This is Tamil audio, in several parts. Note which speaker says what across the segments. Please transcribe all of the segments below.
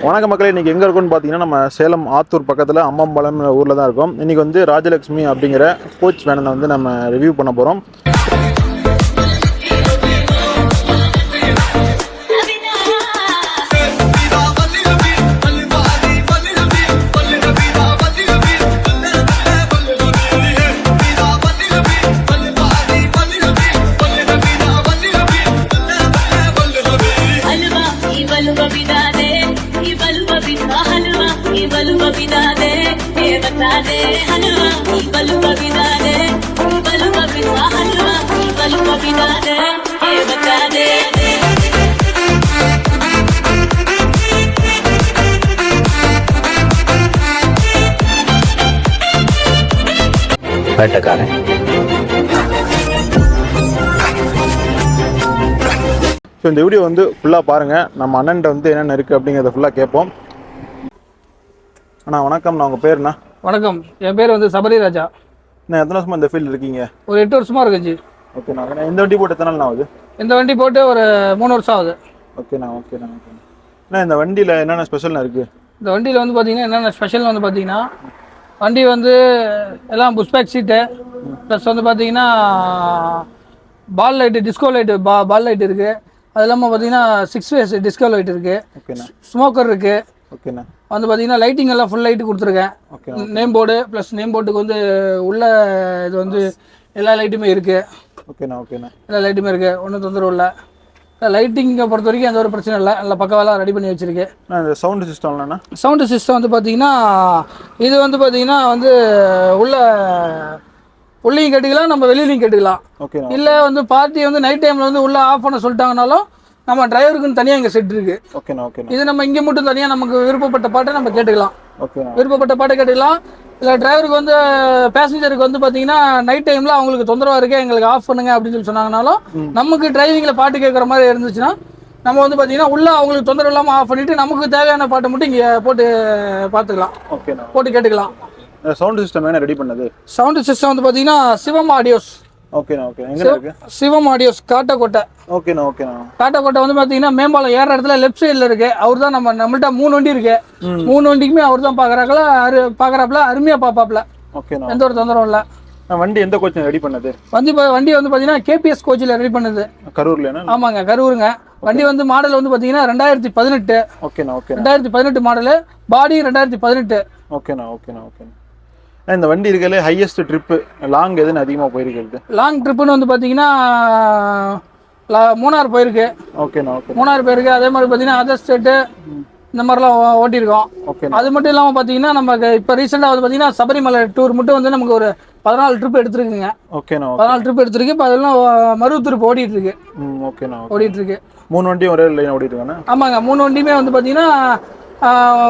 Speaker 1: வணக்க மக்களே இன்றைக்கி எங்கே இருக்கோம்னு பார்த்தீங்கன்னா நம்ம சேலம் ஆத்தூர் பக்கத்தில் அம்மம்பாளையம் ஊரில் தான் இருக்கோம். இன்றைக்கி வந்து ராஜலக்ஷ்மி அப்படிங்கிற கோச் வேனை வந்து நம்ம ரிவ்யூ பண்ண போகிறோம் ஸோ இந்த வீடியோ வந்து ஃபுல்லாக பாருங்கள் நம்ம அண்ணன்ட்ட வந்து என்னென்ன இருக்குது அப்படிங்கிறத ஃபுல்லாக கேட்போம். அண்ணா வணக்கம் நான் உங்கள் பேருண்ணா?
Speaker 2: வணக்கம். என் பேர் வந்து சபரி ராஜா.
Speaker 1: நான் எத்தனை வருஷமா இந்த ஃபீல்டு இருக்கீங்க?
Speaker 2: ஒரு எட்டு வருஷமா இருக்குச்சு
Speaker 1: ஓகேண்ணா ஓகேண்ணா இந்த வண்டி போட்டு எத்தனை நாள் ஆகுது?
Speaker 2: இந்த வண்டி போட்டு ஒரு மூணு வருஷம் ஆகுது.
Speaker 1: ஓகேண்ணா ஓகேண்ணா ஓகேண்ணா அண்ணா இந்த வண்டியில் என்னென்ன ஸ்பெஷல்னா இருக்குது
Speaker 2: இந்த வண்டியில் வந்து பார்த்தீங்கன்னா என்னென்ன ஸ்பெஷல் வந்து பார்த்தீங்கன்னா வண்டி வந்து எல்லாம் புஷ்பேக் சீட்டு ப்ளஸ் வந்து பார்த்தீங்கன்னா பால் லைட்டு டிஸ்கோ லைட்டு பா பால் லைட் இருக்குது அது இல்லாமல் பார்த்தீங்கன்னா சிக்ஸ் வேஸ் டிஸ்கோ லைட் இருக்குது
Speaker 1: ஓகேண்ணா
Speaker 2: ஸ்மோக்கர் இருக்குது
Speaker 1: ஓகேண்ணா.
Speaker 2: வந்து பார்த்தீங்கன்னா லைட்டிங் எல்லாம் ஃபுல் லைட்டு கொடுத்துருக்கேன்.
Speaker 1: ஓகேண்ணா
Speaker 2: நேம் போர்டு ப்ளஸ் நேம் போர்டுக்கு வந்து உள்ள இது வந்து எல்லா லைட்டுமே இருக்குது
Speaker 1: ஓகேண்ணா ஓகேண்ணா.
Speaker 2: எல்லா லைட்டுமே இருக்குது ஒன்றும் தொந்தரவு இல்லை. லைட்டிங்கை பொறுத்த வரைக்கும் எந்த ஒரு பிரச்சனை இல்லை. நல்லா பக்கவெல்லாம் ரெடி பண்ணி வச்சிருக்கு.
Speaker 1: அண்ணா இந்த சவுண்டு சிஸ்டம்லண்ணா
Speaker 2: சவுண்டு சிஸ்டம் வந்து பார்த்தீங்கன்னா இது வந்து பார்த்தீங்கன்னா வந்து உள்ள உள்ளேயும் கேட்டுக்கலாம் நம்ம வெளியிலையும் கேட்டுக்கலாம்.
Speaker 1: ஓகேண்ணா
Speaker 2: இல்லை வந்து பார்ட்டி வந்து நைட் டைமில் வந்து உள்ளே ஆஃப் பண்ண சொல்லிட்டாங்கனாலும் நம்ம டிரைவருக்குன்னு தனியாக இங்கே செட் இருக்குது
Speaker 1: ஓகேண்ணா ஓகேண்ணா
Speaker 2: இது நம்ம இங்கே மட்டும் தனியாக நமக்கு விருப்பப்பட்ட பாட்டை நம்ம கேட்டுக்கலாம்.
Speaker 1: ஓகேண்ணா
Speaker 2: விருப்பப்பட்ட பாட்டை கேட்டுக்கலாம். இல்லை டிரைவருக்கு வந்து பேசஞ்சருக்கு வந்து பார்த்தீங்கன்னா நைட் டைமில் அவங்களுக்கு தொந்தரவாக இருக்கு எங்களுக்கு ஆஃப் பண்ணுங்க அப்படின்னு சொல்லி சொன்னாங்கனாலும் நமக்கு டிரைவிங்கில் பாட்டு கேட்குற மாதிரி இருந்துச்சுன்னா நம்ம வந்து பார்த்தீங்கன்னா உள்ள அவங்களுக்கு தொந்தரவு இல்லாமல் ஆஃப் பண்ணிட்டு நமக்கு தேவையான பாட்டை மட்டும் இங்கே போட்டு பார்த்துக்கலாம்
Speaker 1: ஓகேண்ணா
Speaker 2: போட்டு கேட்டுக்கலாம்.
Speaker 1: சவுண்டு சிஸ்டம் என்ன ரெடி பண்ணது?
Speaker 2: சவுண்டு சிஸ்டம் வந்து பார்த்தீங்கன்னா சிவம் ஆடியோஸ்
Speaker 1: ஓகேண்ணா ஓகே எங்கே இருக்கு?
Speaker 2: சிவம் ஆடியோஸ் காட்டக்கோட்டை.
Speaker 1: ஓகேண்ணா ஓகேண்ணா.
Speaker 2: காட்டக்கோட்டை வந்து பார்த்தீங்கன்னா மேம்பாலம் ஏற இடத்துல லெஃப்ட் சைடில் இருக்கு. அவர் தான் நம்ம நம்மள்ட்ட மூணு வண்டி இருக்கு. மூணு வண்டிக்குமே அவர் தான் பார்க்குறாங்களா அரு பார்க்குறாப்புல அருமையாக பார்ப்பாப்புல
Speaker 1: ஓகேண்ணா.
Speaker 2: எந்த ஒரு தொந்தரவும் இல்லை.
Speaker 1: வண்டி எந்த கோச்சிங் ரெடி பண்ணது?
Speaker 2: இப்போ வண்டி வந்து பார்த்தீங்கன்னா கேபிஎஸ் கோச்சில் ரெடி பண்ணுது.
Speaker 1: கரூர்லண்ணா
Speaker 2: ஆமாங்க கரூருங்க. வண்டி வந்து மாடல் வந்து பார்த்தீங்கன்னா ரெண்டாயிரத்தி பதினெட்டு.
Speaker 1: ஓகேண்ணா ஓகேண்ணா.
Speaker 2: ரெண்டாயிரத்தி பதினெட்டு மாடலு பாடி ரெண்டாயிரத்தி பதினெட்டு.
Speaker 1: ஓகேண்ணா ஓகேண்ணா ஓகேண்ணா. இந்த வண்டி இருக்கலே ஹையஸ்ட் ட்ரிப்பு லாங் எதுன்னு அதிகமாக போயிருக்கிறது.
Speaker 2: லாங் ட்ரிப்புன்னு வந்து பார்த்தீங்கன்னா மூணார் போயிருக்கு.
Speaker 1: ஓகேண்ணா ஓகே
Speaker 2: மூணார் போயிருக்கு. அதே மாதிரி பார்த்தீங்கன்னா அதர் ஸ்டேட்டு இந்த மாதிரிலாம் ஓட்டியிருக்கோம்.
Speaker 1: ஓகேண்ணா
Speaker 2: அது மட்டும் இல்லாமல் பார்த்தீங்கன்னா நமக்கு இப்போ ரீசெண்டாக வந்து பார்த்தீங்கன்னா சபரிமலை டூர் மட்டும் வந்து நமக்கு ஒரு பதினாலு ட்ரிப் எடுத்துருக்குங்க.
Speaker 1: ஓகேண்ணா ஓகே
Speaker 2: பதினாலு ட்ரிப் எடுத்திருக்கு. இப்போ அதெல்லாம் மறு ட்ரிப் ஓடிட்டு இருக்கு
Speaker 1: ஓகேண்ணா ஓகே
Speaker 2: ஓடிட்டு இருக்கு
Speaker 1: மூணு வண்டியும் ஒரே லைன் ஓடிட்டுருக்காண்ணா?
Speaker 2: ஆமாங்க. மூணு வண்டியுமே வந்து பார்த்தீங்கன்னா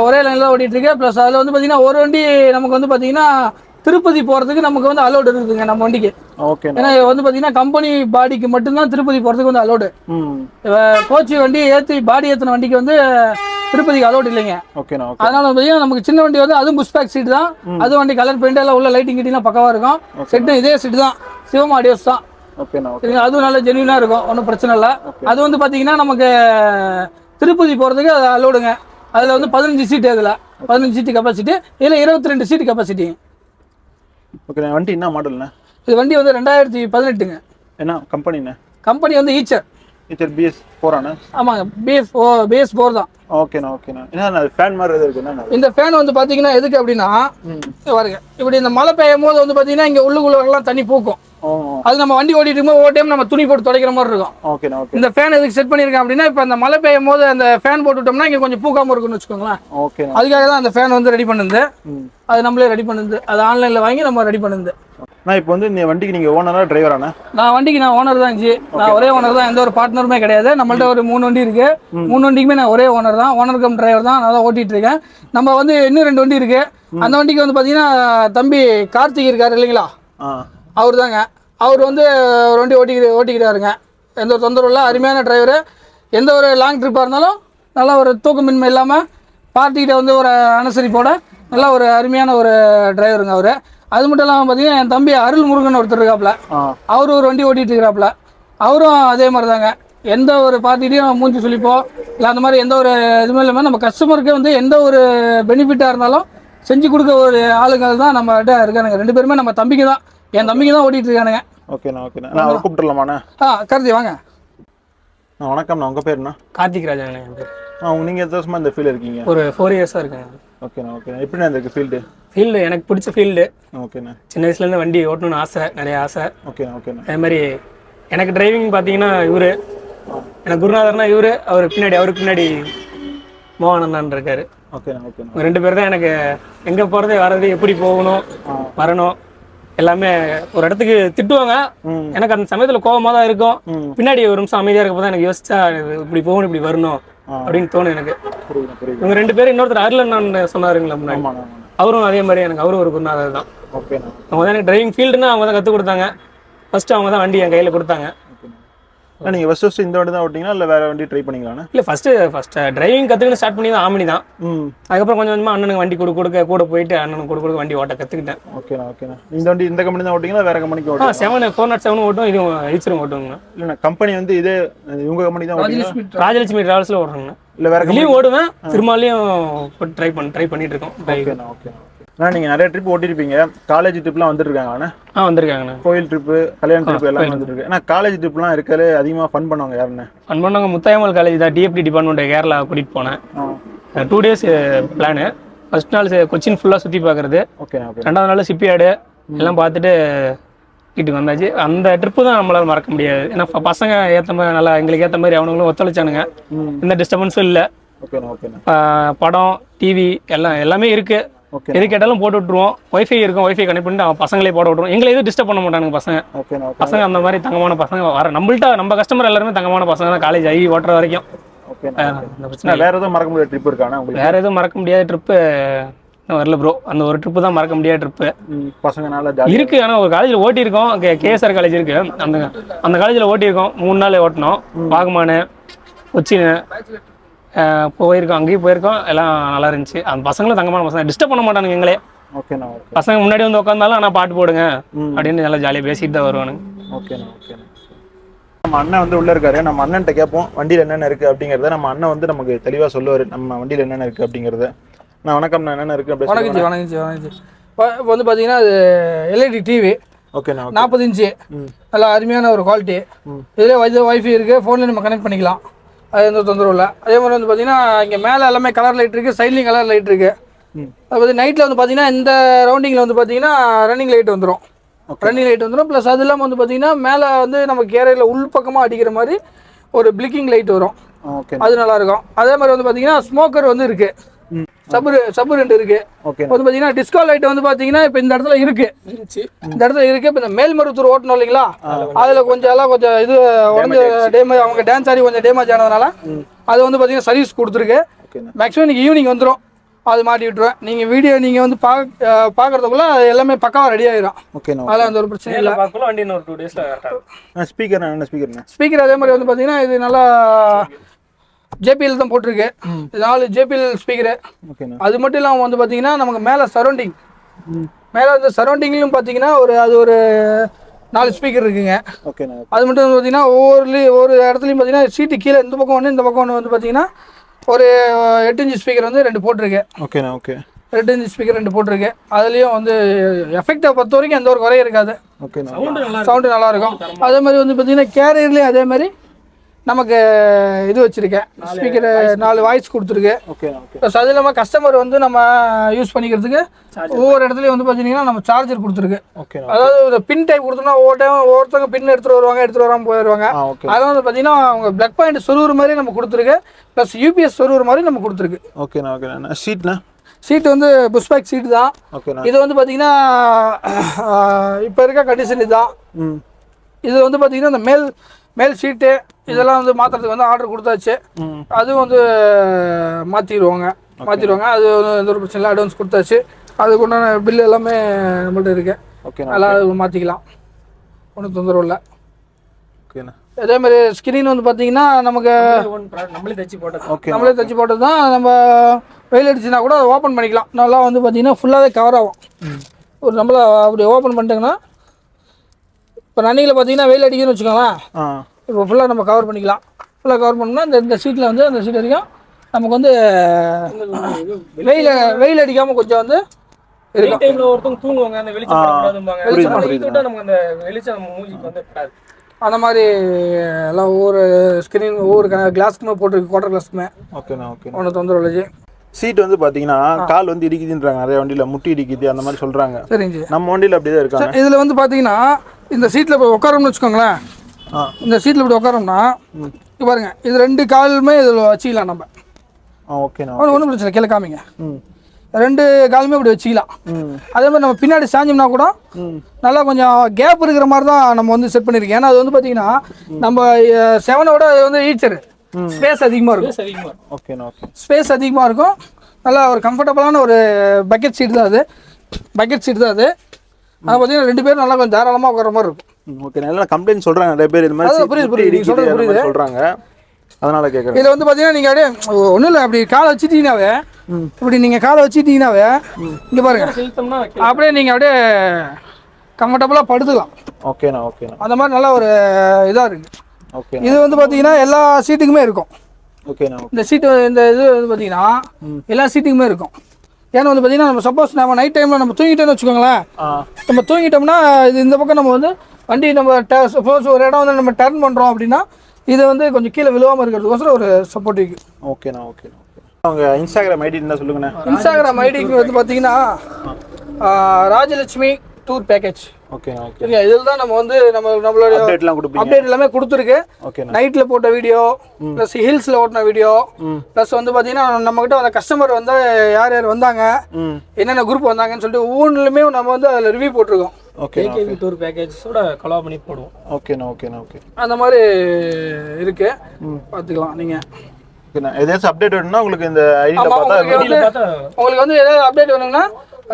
Speaker 2: ஒரே லைனில் ஓடிட்டு இருக்கு ப்ளஸ் அதில் வந்து பார்த்தீங்கன்னா ஒரு வண்டி நமக்கு வந்து பார்த்தீங்கன்னா திருப்பதி போகிறதுக்கு நமக்கு வந்து அலோடு இருக்குதுங்க நம்ம வண்டிக்கு.
Speaker 1: ஓகேண்ணா
Speaker 2: ஏன்னா வந்து பார்த்தீங்கன்னா கம்பெனி பாடிக்கு மட்டும்தான் திருப்பதி போகிறதுக்கு வந்து அலோடு கோச்சி வண்டி ஏற்றி பாடி ஏற்றின வண்டிக்கு வந்து திருப்பதிக்கு அலோடு இல்லைங்க.
Speaker 1: ஓகே
Speaker 2: அதனால வந்து பார்த்தீங்கன்னா நமக்கு சின்ன வண்டி வந்து அதுவும் புஷ் பேக் சீட் தான். அது வண்டி கலர் பெயிண்ட் எல்லாம் உள்ள லைட்டிங் கிட்டிலாம் பக்கவாக இருக்கும். செட்டு இதே சீட் தான். சிவம் ஆடியோஸ் தான்.
Speaker 1: ஓகே
Speaker 2: அதுவும் நல்ல ஜென்யூனாக இருக்கும். ஒன்றும் பிரச்சனை இல்லை. அது வந்து பார்த்தீங்கன்னா நமக்கு திருப்பதி போகிறதுக்கு அது அலோடுங்க அதில் வந்து பதினஞ்சு சீட்டு அதில் பதினஞ்சு சீட்டு கெப்பாசிட்டி இதில் இருபத்தி ரெண்டு சீட்டு கெப்பாசிட்டி
Speaker 1: ஓகேண்ணா வண்டி என்ன மாடல்ண்ணா
Speaker 2: இது வண்டி வந்து ரெண்டாயிரத்தி பதினெட்டுங்க.
Speaker 1: என்ன கம்பெனிண்ணே
Speaker 2: கம்பெனி வந்து ஈச்சர்
Speaker 1: டீச்சர் பிஎஸ் போகிறாண்ணே
Speaker 2: ஆமாங்க பிஎஃப் ஓ பிஎஸ் போர் தான்.
Speaker 1: ஓகேண்ணா ஓகேண்ணா என்ன ஃபேன் மாதிரி எது இருக்குண்ணா
Speaker 2: இந்த ஃபேன் வந்து பார்த்தீங்கன்னா எதுக்கு அப்படின்னா பாருங்க. இப்படி இந்த மழை பெய்யும் போது வந்து பார்த்தீங்கன்னா இங்கே உள்ளுக்குள்ளெல்லாம் தண்ணி பூக்கும். அது நம்ம வண்டி ஓட்டிட்டு இருக்கும்போது ஒவ்வொரு டைம் நம்ம துணி போட்டு துடைக்கிற மாதிரி இருக்கும். இந்த ஃபேன் எதுக்கு செட் பண்ணியிருக்கேன் அப்படின்னா இப்போ அந்த மழை பெய்யும் போது அந்த ஃபேன் போட்டு விட்டோம்னா இங்கே கொஞ்சம் பூக்காமல் இருக்கும்னு வச்சுக்கோங்களேன். அதுக்காக தான் அந்த ஃபேன் வந்து ரெடி பண்ணுது அது நம்மளே ரெடி பண்ணுது அது ஆன்லைனில் வாங்கி நம்ம ரெடி பண்ணுது
Speaker 1: நான் இப்போ வந்து இந்த வண்டிக்கு நீங்கள் ஓனரா டிரைவராண்ணா
Speaker 2: நான் வண்டிக்கு நான் ஓனர் தான் ஜி. நான் ஒரே ஓனர் தான் எந்த ஒரு பார்ட்னருமே கிடையாது. நம்மள்ட்ட ஒரு மூணு வண்டி இருக்கு. மூணு வண்டிக்குமே நான் ஒரே ஓனர் தான். ஓனர் கம் டிரைவர் தான். நான் தான் ஓட்டிட்டு இருக்கேன். நம்ம வந்து இன்னும் ரெண்டு வண்டி இருக்கு. அந்த வண்டிக்கு வந்து பார்த்தீங்கன்னா தம்பி கார்த்திக் இருக்காரு இல்லைங்களா? அவர் தாங்க அவர் வந்து ஒரு வண்டி ஓட்டிக்கிற ஓட்டிக்கிறாருங்க எந்த ஒரு தொந்தரவும் இல்லை. அருமையான டிரைவரு எந்த ஒரு லாங் ட்ரிப்பாக இருந்தாலும் நல்லா ஒரு தூக்கமின்மை இல்லாமல் பார்ட்டிகிட்ட வந்து ஒரு அனுசரிப்போட நல்லா ஒரு அருமையான ஒரு டிரைவருங்க அவர். அது மட்டும் இல்லாமல் பார்த்தீங்கன்னா என் தம்பி அருள் முருகன் ஒருத்தர் இருக்காப்புல. அவரும் ஒரு வண்டி ஓட்டிகிட்டு இருக்கிறாப்புல அவரும் அதே மாதிரி தாங்க எந்த ஒரு பார்ட்டிலையும் மூஞ்சி சுழிப்போ இல்லை அந்த மாதிரி எந்த ஒரு இதுவுமே இல்லாமல் நம்ம கஸ்டமருக்கு வந்து எந்த ஒரு பெனிஃபிட்டாக இருந்தாலும் செஞ்சு கொடுக்க ஒரு ஆளுங்கள் தான் நம்மகிட்ட இருக்கானுங்க. ரெண்டு பேருமே நம்ம தம்பிக்கு தான் என் தம்பிக்கு தான் ஓட்டிட்டு இருக்கானுங்க
Speaker 1: ஓகேண்ணா. ஓகேண்ணா நான் கூப்பிட்டுலாமாண்ணா
Speaker 2: ஆ கருதி வாங்க.
Speaker 1: நான் வணக்கம்ண்ணா. உங்கள் பேருண்ணா?
Speaker 3: கார்த்திக் ராஜன் என் பேர்.
Speaker 1: ஆ நீங்கள் எத்தனை வருஷமா இந்த ஃபீல்டு இருக்கீங்க?
Speaker 3: ஒரு ஃபோர் இயர்ஸாக இருக்கேன்.
Speaker 1: ஓகேண்ணா ஓகேண்ணா. எப்படிண்ணா இருக்கு ஃபீல்டு
Speaker 3: ஃபீல்டு எனக்கு பிடிச்ச ஃபீல்டு
Speaker 1: ஓகேண்ணா.
Speaker 3: சின்ன வயசுலேருந்து வண்டி ஓட்டணும்னு ஆசை நிறைய ஆசை.
Speaker 1: ஓகேண்ணா ஓகேண்ணா.
Speaker 3: அதே மாதிரி எனக்கு டிரைவிங் பார்த்தீங்கன்னா இவர். எனக்கு குருநாதர்னா இவர் அவர் பின்னாடி அவருக்கு பின்னாடி மோகனந்தான் இருக்காரு.
Speaker 1: ஓகேண்ணா ஓகேண்ணா.
Speaker 3: ரெண்டு பேர் தான் எனக்கு எங்கே போகிறது வர்றது எப்படி போகணும் வரணும். எல்லாமே ஒரு இடத்துக்கு திட்டுவாங்க. எனக்கு அந்த சமயத்தில் கோவமாக தான் இருக்கும். பின்னாடி ஒரு நிமிஷம் அமைதியாக இருக்கப்போ தான் எனக்கு யோசிச்சா இப்படி போகணும் இப்படி வரணும் அப்படின்னு தோணும் எனக்கு. இவங்க ரெண்டு பேரும் இன்னொருத்தர் அருளன் சொன்னாருங்களா முன்னாடி. அவரும் அதே மாதிரி எனக்கு அவரும் ஒரு குருநாதர் தான். அவங்க தான் எனக்கு டிரைவிங் ஃபீல்டுன்னு அவங்க தான் கற்றுக் கொடுத்தாங்க. ஃபர்ஸ்ட் அவங்க தான் வண்டி என் கையில் கொடுத்தாங்க.
Speaker 1: நீங்கள் ஃபஸ்ட் ஃபஸ்ட்டு இந்த வண்டி தான் ஓட்டிங்களா இல்லை வேறு வண்டி ட்ரை பண்ணிக்கலாண்ணா
Speaker 3: இல்லை ஃபஸ்ட்டு ஃபஸ்ட்டு டிரைவிங் கற்றுக்கிட்டு ஸ்டார்ட் பண்ணி தான் ஆமினி தான்.
Speaker 1: ம்.
Speaker 3: அதுக்கப்புறம் கொஞ்சம் கொஞ்சமாக அண்ணனுக்கு வண்டி கொடு கொடுக்க கூட போயிட்டு அண்ணனுக்கு கொடு கொடுக்க வண்டி ஓட்ட கற்றுக்கிட்டேன்
Speaker 1: ஓகேண்ணா ஓகேண்ணா. இந்த வண்டி இந்த கம்பெனி தான் ஓட்டிங்களா வேறு கம்பெனிக்கு
Speaker 3: ஆ
Speaker 1: ஓட்டுங்க
Speaker 3: செவன் ஃபோர் நாட் செவன் ஓட்டும் இது ஈச்சரும் ஓட்டுவாங்க
Speaker 1: இல்லைண்ணா கம்பெனி வந்து இதே இவங்க கம்பெனி தான்
Speaker 2: ராஜலட்சுமி
Speaker 3: டிராவல்ஸில் ஓடுறாங்க
Speaker 1: இல்லை வேறு கம்பெனி
Speaker 3: இதுலேயும் ஓடுவேன் திருமாலையும் ட்ரை பண்ண ட்ரை பண்ணிட்டு இருக்கோம்.
Speaker 1: ஓகேண்ணா ஓகேண்ணா. அண்ணா நீங்கள் நிறைய ட்ரிப் ஓட்டிருப்பீங்க. காலேஜ் ட்ரிப்லாம் வந்துருக்காங்க அண்ணா.
Speaker 3: ஆ வந்திருக்காங்கண்ணா.
Speaker 1: கோயில் ட்ரிப்பு கல்யாண ட்ரிப் எல்லாம் வந்துட்டு இருக்கு ஏன்னா காலேஜ் ட்ரிப்லாம் இருக்கலே அதிகமாக ஃபன் பண்ணுவாங்க யாருன்னு
Speaker 3: ஃபன் பண்ணவங்க முத்தாயம்மாள் காலேஜ் தான். T F T department Kerala கூட்டிகிட்டு போனேன். டூ டேஸ் பிளானு ஃபர்ஸ்ட் நாள் கொச்சின் ஃபுல்லாக சுற்றி பார்க்குறது
Speaker 1: ஓகே
Speaker 3: ரெண்டாவது நாள் சிப்பியாடு எல்லாம் பார்த்துட்டு வீட்டுக்கு வந்தாச்சு. அந்த ட்ரிப்பு தான் நம்மளால மறக்க முடியாது. ஏன்னா பசங்க ஏற்ற மாதிரி நல்லா எங்களுக்கு ஏற்ற மாதிரி அவனுங்களும் ஒத்துழைச்சானுங்க. எந்த டிஸ்டர்பன்ஸும் இல்லை. படம் டிவி எல்லாம் எல்லாமே இருக்கு.
Speaker 1: ஓகே
Speaker 3: எது கேட்டாலும் போட்டு விட்ருவோம் ஒய்ஃபை இருக்கும் ஒய்ஃபை கனெக்ட் பண்ணிட்டு அவன் பசங்களே போட விட்ருவோம் எங்களை எதுவும் டிஸ்டர்ப் பண்ண மாட்டானுங்க பசங்க. பசங்க அந்த மாதிரி தங்கமான பசங்க வர நம்மள்ட்ட நம்ம கஸ்டமர் எல்லாருமே தங்கமான பசங்க தான். காலேஜ் ஐ ஓட்டுற வரைக்கும்.
Speaker 1: வேற எதுவும் மறக்க முடியாத ட்ரிப் உங்களுக்கு?
Speaker 3: வேற எதுவும் மறக்க முடியாத ட்ரிப்பு வரல ப்ரோ அந்த ஒரு ட்ரிப்பு தான் மறக்க முடியாத ட்ரிப்பு
Speaker 1: பசங்கனால
Speaker 3: இருக்கு ஆனா ஒரு காலேஜ்ல ஓட்டி இருக்கோம் கேஎஸ்ஆர் காலேஜ் இருக்கு. அந்த அந்த காலேஜ்ல ஓட்டி இருக்கோம் மூணு நாள் ஓட்டினோம். வாகமானு கொச்சின் போயிருக்கோம் அங்கேயும் போயிருக்கோம். எல்லாம் நல்லா இருந்துச்சு. அந்த பசங்களும் தங்கமான பசங்க. டிஸ்டர்ப் பண்ண மாட்டானுங்க எங்களே.
Speaker 1: ஓகேண்ணா ஓகே
Speaker 3: பசங்க முன்னாடி வந்து உட்காந்தாலும் ஆனால் பாட்டு போடுங்க. அப்படின்னு நல்லா ஜாலியாக பேசிட்டு தான் வருவானுங்க.
Speaker 1: ஓகேண்ணா ஓகேண்ணா நம்ம அண்ணன் வந்து உள்ள இருக்காரு. நம்ம அண்ணன்ட்ட கேட்போம் வண்டியில் என்னென்ன இருக்கு? அப்படிங்கறத நம்ம அண்ணன் வந்து நமக்கு தெளிவா சொல்லுவாரு. நம்ம வண்டியில் என்னென்ன இருக்கு அப்படிங்கறத. நான் வணக்கம் நான் என்னென்ன இருக்கு அப்படி
Speaker 2: வணக்கம் வணக்கம் வணக்கம் இப்போ இப்போ வந்து பார்த்தீங்கன்னா அது எல்இடி டிவி
Speaker 1: ஓகேண்ணா ஓகே
Speaker 2: நாற்பது இன்ச்சு. நல்லா அருமையான ஒரு குவாலிட்டி. இதில் வைஃபை வைஃபை இருக்குது ஃபோனில் நம்ம கனெக்ட் பண்ணிக்கலாம். அது எந்த தொந்தரவும் இல்லை. அதே மாதிரி வந்து பார்த்தீங்கன்னா இங்கே மேலே எல்லாமே கலர் லைட் இருக்குது சைட்லேயும் கலர் லைட் இருக்குது. அது வந்து நைட்டில் வந்து பார்த்தீங்கன்னா இந்த ரவுண்டிங்கில் வந்து பார்த்தீங்கன்னா ரன்னிங் லைட் வந்துடும் ரன்னிங் லைட் வந்துடும் ப்ளஸ் அது இல்லாமல் வந்து பார்த்தீங்கன்னா மேலே வந்து நம்ம கேரையில் உள் பக்கமாக அடிக்கிற மாதிரி ஒரு பிளிக்கிங் லைட் வரும்.
Speaker 1: ஓகே
Speaker 2: அது நல்லா இருக்கும். அதே மாதிரி வந்து பார்த்தீங்கன்னா ஸ்மோக்கர் வந்து இருக்கு. சபு சபு ரெண்டு இருக்கு
Speaker 1: ஓகே
Speaker 2: வந்து பார்த்தீங்கன்னா டிஸ்கோ லைட் வந்து பார்த்தீங்கன்னா இப்போ இந்த இடத்துல இருக்கு. இந்த இடத்துல இருக்கு. இப்போ இந்த மேல்மருத்தூர் ஓட்டணும் இல்லைங்களா? அதில் கொஞ்சம் எல்லாம் கொஞ்சம் இது உடஞ்ச டேமேஜ் அவங்க டான்ஸ் ஆடி கொஞ்சம் டேமேஜ் ஆனதுனால அது வந்து பார்த்தீங்கன்னா சர்வீஸ் கொடுத்துருக்கு. மேக்ஸிமம் இன்னைக்கு ஈவினிங் வந்துடும் அது மாட்டி விட்டுருவேன். நீங்கள் வீடியோ நீங்கள் வந்து பார்க்க பார்க்கறதுக்குள்ள அது எல்லாமே பக்காவாக ரெடி ஆயிடும்
Speaker 1: ஓகேண்ணா
Speaker 2: அதெல்லாம் அந்த ஒரு பிரச்சனை இல்லை.
Speaker 3: பார்க்கலாம் வண்டி இன்னும் ஒரு டூ டேஸில் கரெக்டாக
Speaker 1: ஸ்பீக்கர் என்ன ஸ்பீக்கர்ண்ணா
Speaker 2: ஸ்பீக்கர் அதே மாதிரி வந்து பார்த்தீங்கன்னா இது நல்லா ஜேபிஎல் தான் போட்டிருக்கு. நாலு ஜேபிஎல் ஸ்பீக்கரு அது மட்டும் இல்லாமல் வந்து பார்த்தீங்கன்னா நமக்கு மேலே சரௌண்டிங் மேலே வந்து சரௌண்டிங்லையும் பார்த்தீங்கன்னா ஒரு அது ஒரு நாலு ஸ்பீக்கர் இருக்குங்க.
Speaker 1: ஓகேண்ணா
Speaker 2: அது மட்டும் வந்து பார்த்தீங்கன்னா ஒவ்வொரு ஒவ்வொரு இடத்துலையும் பார்த்தீங்கன்னா சீட்டு கீழே இந்த பக்கம் ஒன்று இந்த பக்கம் ஒன்று வந்து பார்த்தீங்கன்னா ஒரு எட்டு இன்ச்சு ஸ்பீக்கர் வந்து ரெண்டு போட்டிருக்கு.
Speaker 1: ஓகேண்ணா ஓகே
Speaker 2: ரெண்டு இன்ச்சு ஸ்பீக்கர் ரெண்டு போட்டிருக்கு. அதுலேயும் வந்து எஃபெக்டை பொறுத்த வரைக்கும் எந்த ஒரு குறையும் இருக்காது.
Speaker 3: நல்லா
Speaker 2: சவுண்டு நல்லா இருக்கும். அதே மாதிரி வந்து பார்த்தீங்கன்னா கேரியர்லேயும் அதே மாதிரி நமக்கு இது வச்சுருக்கேன். ஸ்பீக்கர் நாலு வாய்ஸ் கொடுத்துருக்கு.
Speaker 1: ஓகே
Speaker 2: ப்ளஸ் அது இல்லாமல் கஸ்டமர் வந்து நம்ம யூஸ் பண்ணிக்கிறதுக்கு ஒவ்வொரு இடத்துலையும் வந்து பார்த்தீங்கன்னா நம்ம சார்ஜர் கொடுத்துருக்கு.
Speaker 1: ஓகேண்ணா
Speaker 2: அதாவது ஒரு பின் டைப் கொடுத்தோம்னா ஒவ்வொரு டைம் ஒவ்வொருத்தவங்க பின் எடுத்துகிட்டு வருவாங்க எடுத்துகிட்டு வராமல் போயிடுவாங்க.
Speaker 1: ஓகே
Speaker 2: அதெல்லாம் வந்து பார்த்தீங்கன்னா அவங்க பிளக் பாயிண்ட் சொருவுற மாதிரி நம்ம கொடுத்துருக்கு. ப்ளஸ் யூபிஎஸ் சொருவுற மாதிரி நம்ம கொடுத்துருக்கு.
Speaker 1: ஓகேண்ணா ஓகேண்ணா சீட்ண்ணா
Speaker 2: சீட் வந்து புஷ்பேக் சீட்டு தான். இது வந்து பார்த்தீங்கன்னா இப்போ இருக்க கண்டிஷன் இதுதான். இது வந்து பார்த்தீங்கன்னா இந்த மேல் மேல் ஷீட்டு இதெல்லாம் வந்து மாற்றுறதுக்கு வந்து ஆர்டர் கொடுத்தாச்சு. அதுவும் வந்து மாற்றிடுவாங்க மாற்றிடுவாங்க அது வந்து எந்த ஒரு பிரச்சனை இல்லை. அட்வான்ஸ் கொடுத்தாச்சு. அதுக்கு உண்டான பில் எல்லாமே நம்மள்ட்ட இருக்கு.
Speaker 1: ஓகேண்ணா
Speaker 2: நல்லா மாற்றிக்கலாம் ஒன்றும் தொந்தரவு இல்லை.
Speaker 1: ஓகேண்ணா
Speaker 2: அதே மாதிரி ஸ்கிரீன் வந்து பார்த்தீங்கன்னா நமக்கு
Speaker 3: நம்மளே தச்சு போட்டது.
Speaker 1: ஓகே
Speaker 2: நம்மளே தச்சு போட்டது தான் நம்ம வெயில் அடிச்சுனா கூட அதை ஓப்பன் பண்ணிக்கலாம். நல்லா வந்து பார்த்தீங்கன்னா ஃபுல்லாகவே கவர் ஆகும். ஒரு நம்மள அப்படி ஓப்பன் பண்ணிட்டோங்கன்னா இப்போ ரன்னிங்கில் பார்த்தீங்கன்னா வெயில் அடிக்குதுன்னு வச்சுக்கோங்களேன். இப்போ ஃபுல்லாக நம்ம கவர் பண்ணிக்கலாம். ஃபுல்லாக கவர் பண்ணோம்னா இந்த இந்த சீட்டில் வந்து அந்த சீட் வரைக்கும் நமக்கு வந்து வெயில் வெயில் அடிக்காமல் கொஞ்சம் வந்து இருக்கும்.
Speaker 3: டைம்ல ஒருத்தவங்க தூங்குவாங்க அந்த வெளிச்சம் நமக்கு அந்த வெளிச்சம் நம்ம மூஞ்சிக்கு வந்து படாது.
Speaker 2: அந்த மாதிரி எல்லாம் ஒவ்வொரு ஸ்க்ரீன் ஒவ்வொரு கிளாஸ்க்குமே போட்டிருக்கு குவார்டர் கிளாஸ்க்குமே
Speaker 1: ஓகேண்ணா ஓகே
Speaker 2: ஒன்று தொந்தரவு இல்லை
Speaker 1: சீட் வந்து பாத்தீங்கன்னா கால் வந்து இடிக்குதுன்றாங்க. நிறைய வண்டியில முட்டி இடிக்குது அந்த மாதிரி சொல்றாங்க.
Speaker 2: சரிங்க
Speaker 1: நம்ம வண்டியில அப்படிதான் இருக்காங்க.
Speaker 2: இதில் வந்து பார்த்தீங்கன்னா இந்த சீட்டில் இப்போ உட்காரோம்னு வச்சுக்கோங்களேன். இந்த சீட்டில் இப்படி உட்காரோம்னா இங்க பாருங்க இது ரெண்டு காலுமே இதில் வச்சுக்கலாம் நம்ம.
Speaker 1: ஓகேண்ணா
Speaker 2: ஒன்றும் பிரச்சனை கீழே காமிங்க. ரெண்டு காலுமே இப்படி வச்சுக்கலாம். அதே மாதிரி நம்ம பின்னாடி சாஞ்சோம்னா கூட நல்லா கொஞ்சம் கேப் இருக்கிற மாதிரி தான் நம்ம வந்து செட் பண்ணியிருக்கோம் ஏன்னா அது வந்து பார்த்தீங்கன்னா நம்ம செவனோட அது வந்து ஈச்சர் ஸ்பேஸ் அதிகமாக இருக்கும்.
Speaker 1: ஓகேண்ணா ஓகே
Speaker 2: ஸ்பேஸ் அதிகமாக இருக்கும். நல்லா ஒரு கம்ஃபர்டபுளான ஒரு பக்கெட் சீட் தான் அது. பக்கெட் சீட் தான் அது. அது பார்த்தீங்கன்னா ரெண்டு பேரும் நல்லா கொஞ்சம் தாராளமாக உட்கார மாதிரி இருக்கும்.
Speaker 1: ஓகே நல்லா கம்ப்ளைண்ட் சொல்றாங்க. நிறைய பேர் இது மாதிரி
Speaker 2: புரியுது, புரியுது.
Speaker 1: மாதிரி
Speaker 2: புரியுது.
Speaker 1: சொல்றாங்க. அதனால கேட்குறேன்
Speaker 2: இதில் வந்து பார்த்தீங்கன்னா நீங்கள் அப்படியே ஒன்றும் இல்லை அப்படி காலை வச்சுட்டீங்கன்னாவே இப்படி நீங்கள் காலை வச்சுட்டீங்கன்னாவே இங்கே பாருங்க. அப்படியே நீங்கள் அப்படியே கம்ஃபர்டபுளாக படுத்துக்கலாம்.
Speaker 1: ஓகேண்ணா ஓகேண்ணா
Speaker 2: அந்த மாதிரி நல்ல ஒரு இதாக இருக்குது
Speaker 1: ஓகே
Speaker 2: இது வந்து பார்த்தீங்கன்னா எல்லா சீட்டுக்குமே இருக்கும்.
Speaker 1: ஓகேண்ணா
Speaker 2: இந்த சீட்டு இந்த இது வந்து பார்த்தீங்கன்னா எல்லா சீட்டுக்குமே இருக்கும். ஏன்னா வந்து பார்த்தீங்கன்னா நம்ம சப்போஸ் நம்ம நைட் டைமில் நம்ம தூங்கிட்டோம்னு வச்சுக்கோங்களேன். நம்ம தூங்கிட்டோம்னா இது இந்த பக்கம் நம்ம வந்து வண்டி நம்ம சப்போஸ் ஒரு இடம் வந்து நம்ம டர்ன் பண்ணுறோம் அப்படின்னா இது வந்து கொஞ்சம் கீழே விழுவாமல் இருக்கிறதுக்கோசரம் ஒரு சப்போர்ட்டிவ்
Speaker 1: ஓகேண்ணா ஓகேண்ணா ஓகே அவங்க இன்ஸ்டாகிராம் ஐடி இருந்தால் சொல்லுங்கண்ணே.
Speaker 2: இன்ஸ்டாகிராம் ஐடிக்கு வந்து பார்த்தீங்கன்னா ராஜலட்சுமி டூர் பேக்கேஜ்
Speaker 1: ஓகேண்ணா ஓகே
Speaker 2: சரியா இதில் தான் நம்ம வந்து நம்ம நம்மளுடைய
Speaker 1: அப்டேட்லாம் கொடுப்பீங்க.
Speaker 2: அப்டேட் எல்லாமே கொடுத்துருக்கு.
Speaker 1: ஓகேண்ணா
Speaker 2: நைட்டில் போட்ட வீடியோ ப்ளஸ் ஹில்ஸில் ஓட்டின வீடியோ ப்ளஸ் வந்து பார்த்தீங்கன்னா நம்மக்கிட்ட வந்த கஸ்டமர் வந்து யார் யார் வந்தாங்க
Speaker 1: ம்.
Speaker 2: என்னென்ன குரூப் வந்தாங்கன்னு சொல்லிட்டு ஒவ்வொன்றுலையுமே நம்ம வந்து அதில் ரிவ்யூ போட்டிருக்கோம்.
Speaker 1: ஓகேண்ணா
Speaker 3: AKB tour packages-ஓட கொலாப் பண்ணி போடுவோம்.
Speaker 1: ஓகேண்ணா ஓகேண்ணா ஓகே
Speaker 2: அந்த மாதிரி இருக்கு. பார்த்துக்கலாம் நீங்கள்
Speaker 1: ஓகேண்ணா ஏதாச்சும் அப்டேட் வேணும்னா உங்களுக்கு இந்த ஐடியில் பார்த்தா
Speaker 2: உங்களுக்கு வந்து ஏதாவது அப்டேட் வேணுங்கன்னா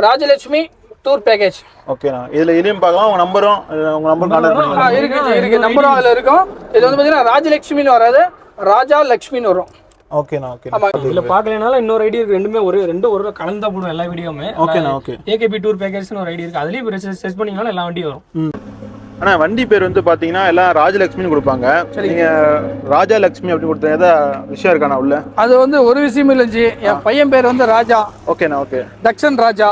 Speaker 2: ராஜலட்சுமி டூர் பேக்கேஜ்
Speaker 1: ஓகேண்ணா இதில் இதுலையும் பார்க்கலாம். உங்கள் நம்பரும் உங்கள் நம்பர் கான்டாக்ட்
Speaker 2: ஆ
Speaker 1: பண்ணிக்கலாம்.
Speaker 2: இருக்கு இருக்கு நம்பரும் அதில் இருக்கும். இது வந்து பார்த்தீங்கன்னா ராஜலட்சுமின்னு வராது. ராஜா லக்ஷ்மின்னு வரும்.
Speaker 1: ஓகேண்ணா ஓகே
Speaker 2: ஆமா.
Speaker 3: இதுல பார்க்கலனால இன்னொரு ஐடி இருக்கு. ரெண்டுமே ஒரு ரெண்டு ஒரு கலந்து தான் போடுவோம் எல்லா வீடியோவுமே.
Speaker 1: ஓகேண்ணா ஓகே
Speaker 3: ஏகேபி டூர் பேக்கேஜ்னு ஒரு ஐடி இருக்கு. அதுலயும் செர்ச் பண்ணீங்கன்னா எல்லா வண்டியும் வரும்.
Speaker 1: அண்ணா வண்டி பேர் வந்து பார்த்தீங்கன்னா எல்லாம் ராஜலக்ஷ்மின்னு கொடுப்பாங்க. நீங்கள் ராஜா லக்ஷ்மி அப்படி கொடுத்தீங்க ஏதாவது விஷயம் இருக்காண்ணா உள்ள?
Speaker 2: அது வந்து ஒரு விஷயம் இல்லைஞ்சி என் பையன் பேர் வந்து ராஜா.
Speaker 1: ஓகேண்ணா ஓகே
Speaker 2: தக்ஷன் ராஜா.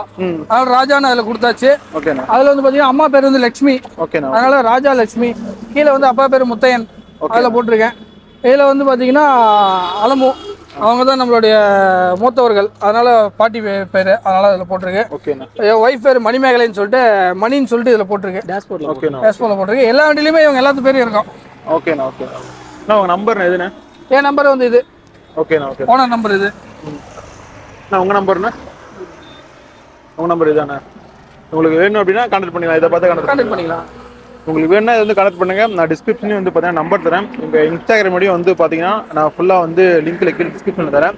Speaker 2: அதனால ராஜான்னு அதில் கொடுத்தாச்சு.
Speaker 1: ஓகேண்ணா
Speaker 2: அதில் வந்து பார்த்தீங்கன்னா அம்மா பேர் வந்து லக்ஷ்மி.
Speaker 1: ஓகேண்ணா
Speaker 2: அதனால ராஜா லட்சுமி கீழே வந்து அப்பா பேர் முத்தையன். அதில் போட்டிருக்கேன். இதில் வந்து பார்த்தீங்கன்னா அலமு அவங்க தான் நம்மளுடைய மூத்தவர்கள். அதனால பாட்டி பேர் அதனால அதில் போட்டிருக்கு.
Speaker 1: ஓகேண்ணா
Speaker 2: என் ஒய்ஃப் பேர் மணிமேகலைன்னு சொல்லிட்டு மணின்னு சொல்லிட்டு இதில் போட்டிருக்கு.
Speaker 3: டேஷ்போர்ட்ல
Speaker 1: ஓகேண்ணா
Speaker 2: பேஸ்போல போட்டிருக்கு. எல்லா வண்டியிலுமே இவங்க எல்லாத்து பேரும் இருக்கும்.
Speaker 1: ஓகேண்ணா ஓகேண்ணா அண்ணா. உங்கள் நம்பர் எதுண்ணே?
Speaker 2: என் நம்பர் வந்து இது.
Speaker 1: ஓகேண்ணா ஓகே
Speaker 2: ஓனர் நம்பர் இது.
Speaker 1: அண்ணா உங்கள் நம்பர்ண்ணா உங்கள் நம்பர் இதாண்ணா. உங்களுக்கு வேணும் அப்படின்னா கான்டாக்ட் பண்ணிக்கலாம். இதை பார்த்து கான்டாக்ட்
Speaker 2: பண்ணிக்கலாம்.
Speaker 1: உங்களுக்கு வேணா இது வந்து கனெக்ட் பண்ணுங்க. நான் டிஸ்கிரிப்ஷன்லையும் வந்து பார்த்தீங்கன்னா நம்பர் தரேன். உங்கள் இன்ஸ்டாகிராம் ஐடியும் வந்து பார்த்தீங்கன்னா நான் ஃபுல்லாக வந்து லிங்க்ல கீழே டிஸ்கிரிப்ஷனில் தரேன்.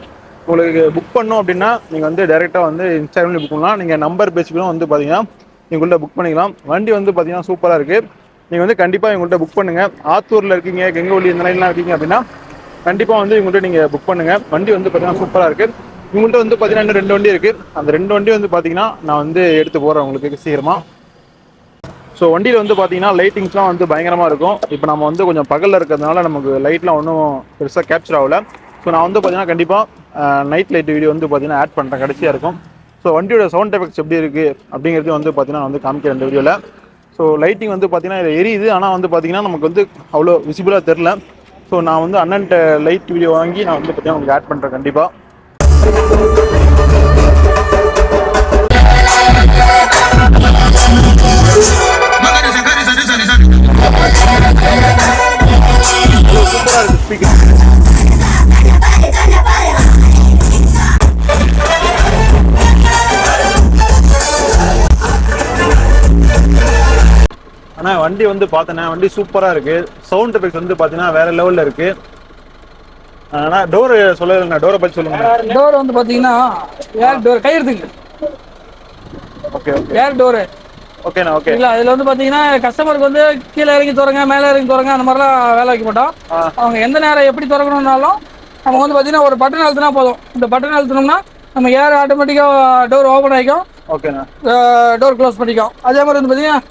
Speaker 1: உங்களுக்கு புக் பண்ணோம் அப்படின்னா நீங்கள் வந்து டேரெக்டாக வந்து இன்ஸ்டாகிராம்ல புக் பண்ணலாம். நீங்கள் நம்பர் பேசிக்கலாம் வந்து பார்த்தீங்கன்னா நீங்கள்கிட்ட புக் பண்ணிக்கலாம். வண்டி வந்து பார்த்தீங்கன்னா சூப்பராக இருக்குது நீங்கள் வந்து கண்டிப்பாக இவங்கள்ட்ட புக் பண்ணுங்கள் ஆத்தூரில் இருக்கீங்க கெங்கவள்ளி இந்த லைன்லாம் இருக்கீங்க அப்படின்னா கண்டிப்பாக வந்து இவங்கள்ட்ட நீங்கள் புக் பண்ணுங்கள் வண்டி வந்து பார்த்தீங்கன்னா சூப்பராக இருக்குது இவங்கள்ட்ட வந்து பார்த்தீங்கன்னா இன்னும் ரெண்டு வண்டி இருக்குது அந்த ரெண்டு வண்டி வந்து பார்த்தீங்கன்னா நான் வந்து எடுத்து போகிறேன் உங்களுக்கு சீக்கிரமாக ஸோ வண்டியில் வந்து பார்த்தீங்கன்னா லைட்டிங்ஸ்லாம் வந்து பயங்கரமாக இருக்கும். இப்போ நம்ம வந்து கொஞ்சம் பகலில் இருக்கிறதுனால நமக்கு லைட்லாம் ஒன்றும் பெருசாக கேப்சர் ஆகல. ஸோ நான் வந்து பார்த்தீங்கன்னா கண்டிப்பாக நைட் லைட் வீடியோ வந்து பார்த்தீங்கன்னா ஆட் பண்ணுறேன் கடைசியாக இருக்கும். ஸோ வண்டியோட சவுண்ட் எஃபெக்ட்ஸ் எப்படி இருக்குது அப்படிங்கிறது வந்து பார்த்தீங்கன்னா நான் வந்து காமிக்கிறேன் இந்த வீடியோவில் ஸோ லைட்டிங் வந்து பார்த்தீங்கன்னா இது எரியுது. ஆனால் வந்து பார்த்தீங்கன்னா நமக்கு வந்து அவ்வளோ விசிபிளாக தெரில ஸோ நான் வந்து அண்ணன்ட்ட லைட் வீடியோ வாங்கி நான் வந்து பார்த்தீங்கன்னா உங்களுக்கு ஆட் பண்ணுறேன் கண்டிப்பாக வண்டி வந்து பார்த்தேன்னா வண்டி சூப்பராக இருக்குது சவுண்ட் எஃபெக்ட்ஸ் வந்து பார்த்தீங்கன்னா வேற லெவலில் இருக்குது ஆனால் டோர் சொல்லலைண்ணா டோரை பற்றி சொல்லுங்க
Speaker 2: டோர் வந்து பார்த்தீங்கன்னா ஏர் டோர் கையெழுத்துங்க
Speaker 1: ஓகே ஓகே
Speaker 2: ஏர் டோரு
Speaker 1: ஓகேண்ணா ஓகே
Speaker 2: இல்ல இதுல வந்து பாத்தீங்கன்னா கஸ்டமருக்கு வந்து கீழே இறங்கி திறங்க மேலே இறங்கி திறங்க அந்த மாதிரிலாம் வேலை வைக்க மாட்டோம். அவங்க எந்த நேரம் எப்படி திறக்கணும்னாலும் அவங்க வந்து பாத்தீங்கன்னா ஒரு பட்டன் அழுத்தினா போதும். இந்த பட்டன் அழுத்தினோம்னா நம்ம ஏர் ஆட்டோமேட்டிக்காக டோர் ஓப்பன் ஆகிக்கும்.
Speaker 1: ஓகேண்ணா.
Speaker 2: டோர் க்ளோஸ் பண்ணிக்கும் அதே மாதிரி வந்து பாத்தீங்கன்னா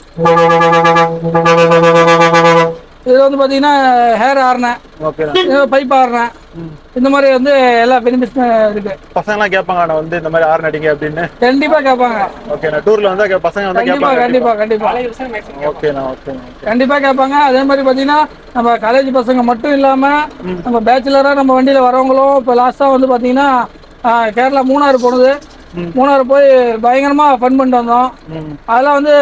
Speaker 2: இதில் வந்து பார்த்தீங்கன்னா ஹேர் ஆறினேன்.
Speaker 1: ஓகேண்ணா.
Speaker 2: பைப் ஆறினேன். இந்த மாதிரி வந்து எல்லா பெனிஃபிட்ஸுமே இருக்கு.
Speaker 1: பசங்கலாம் கேட்பாங்க நான் வந்து இந்த மாதிரி ஆறு நடிங்க அப்படின்னு.
Speaker 2: கண்டிப்பாக கேட்பாங்க.
Speaker 1: ஓகேண்ணா. டூர்ல வந்தா பசங்க வந்து
Speaker 2: கண்டிப்பாக
Speaker 1: கேட்பாங்க
Speaker 2: கண்டிப்பாக கண்டிப்பாக
Speaker 1: ஓகேண்ணா ஓகேண்ணா.
Speaker 2: கண்டிப்பாக கேட்பாங்க. அதே மாதிரி பார்த்தீங்கன்னா நம்ம காலேஜ் பசங்க மட்டும் இல்லாமல் நம்ம பேச்சுலராக நம்ம வண்டியில் வரவங்களும் இப்போ லாஸ்ட்டாக வந்து பார்த்தீங்கன்னா ஆ, கேரளா மூணாறு போனது. மூணாறு போய் பயங்கரமாக ஃபன் பண்ணிட்டு வந்தோம். அதெல்லாம் வந்து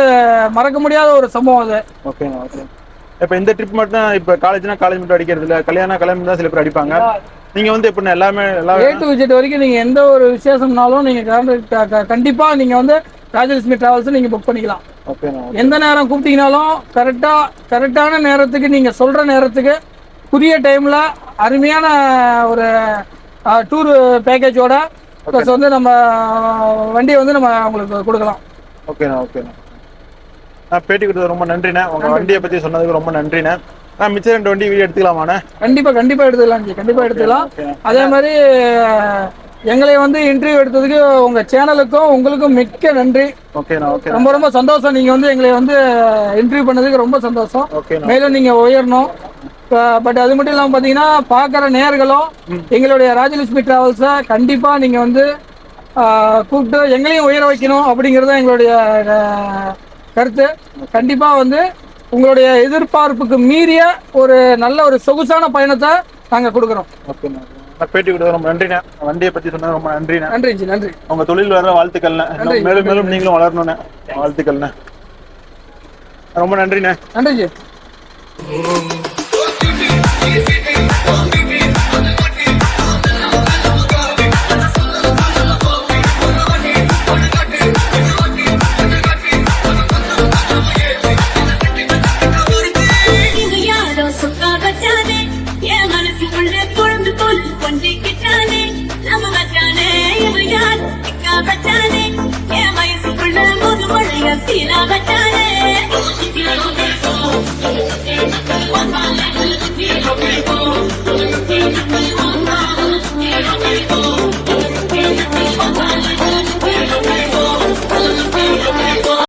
Speaker 2: மறக்க முடியாத ஒரு சம்பவம் அது.
Speaker 1: ஓகேண்ணா ஓகே இப்போ இந்த ட்ரிப் மட்டும் தான் இப்போ காலேஜ்னா காலேஜ் மட்டும் அடிக்கிறது இல்லை. கல்யாணம் கல்யாணம் தான் சில பேர் அடிப்பாங்க. நீங்க வந்து எப்படின்னா எல்லாமே எல்லா
Speaker 2: ஏ டு விஜெட் வரைக்கும் நீங்கள் எந்த ஒரு விசேஷம்னாலும் நீங்கள் கண்டிப்பாக நீங்கள் வந்து ராஜலட்சுமி டிராவல்ஸ் நீங்கள் புக் பண்ணிக்கலாம். எந்த நேரம் கூப்பிட்டீங்கனாலும் கரெக்டாக கரெக்டான நேரத்துக்கு நீங்கள் சொல்கிற நேரத்துக்கு புதிய டைமில் அருமையான ஒரு டூர் பேக்கேஜோட ப்ளஸ் வந்து நம்ம வண்டியை வந்து நம்ம உங்களுக்கு கொடுக்கலாம்.
Speaker 1: ஓகேண்ணா ஓகேண்ணா நான் பேட்டி கொடுத்தது ரொம்ப நன்றிண்ணே. உங்க வண்டியை பத்தி சொன்னதுக்கு ரொம்ப நன்றிண்ணே. நான் மிச்சம் ரெண்டு வண்டி வீடியோ எடுத்துக்கலாமாண்ணே?
Speaker 2: கண்டிப்பாக கண்டிப்பாக எடுத்துக்கலாம் ஜி. கண்டிப்பாக எடுத்துக்கலாம். அதே மாதிரி எங்களை வந்து இன்டர்வியூ எடுத்ததுக்கு உங்கள் சேனலுக்கும் உங்களுக்கும் மிக்க நன்றி.
Speaker 1: ஓகேண்ணா ஓகே
Speaker 2: ரொம்ப ரொம்ப சந்தோஷம். நீங்கள் வந்து எங்களை வந்து இன்டர்வியூ பண்ணதுக்கு ரொம்ப சந்தோஷம். மேலும் நீங்கள் உயரணும். பட் அது மட்டும் இல்லாமல் பார்த்தீங்கன்னா பார்க்குற நேர்களும் எங்களுடைய ராஜலட்சுமி டிராவல்ஸை கண்டிப்பாக நீங்கள் வந்து கூப்பிட்டு எங்களையும் உயர வைக்கணும் அப்படிங்கிறது எங்களுடைய கருத்து. கண்டிப்பாக வந்து உங்களுடைய எதிர்பார்ப்புக்கு மீறிய ஒரு நல்ல ஒரு சொகுசான பயணத்தை நாங்கள் கொடுக்குறோம்.
Speaker 1: பேட்டி கொடுத்தது ரொம்ப நன்றிண்ணே. வண்டியை பத்தி சொன்னது ரொம்ப நன்றிண்ணே.
Speaker 2: நன்றி நன்றி.
Speaker 1: உங்க தொழில் வர வாழ்த்துக்கள்ண்ணே. மேலும் மேலும் நீங்களும் வளரணுண்ணே வாழ்த்துக்கள்ண்ணே. ரொம்ப நன்றிண்ணே.
Speaker 2: நன்றி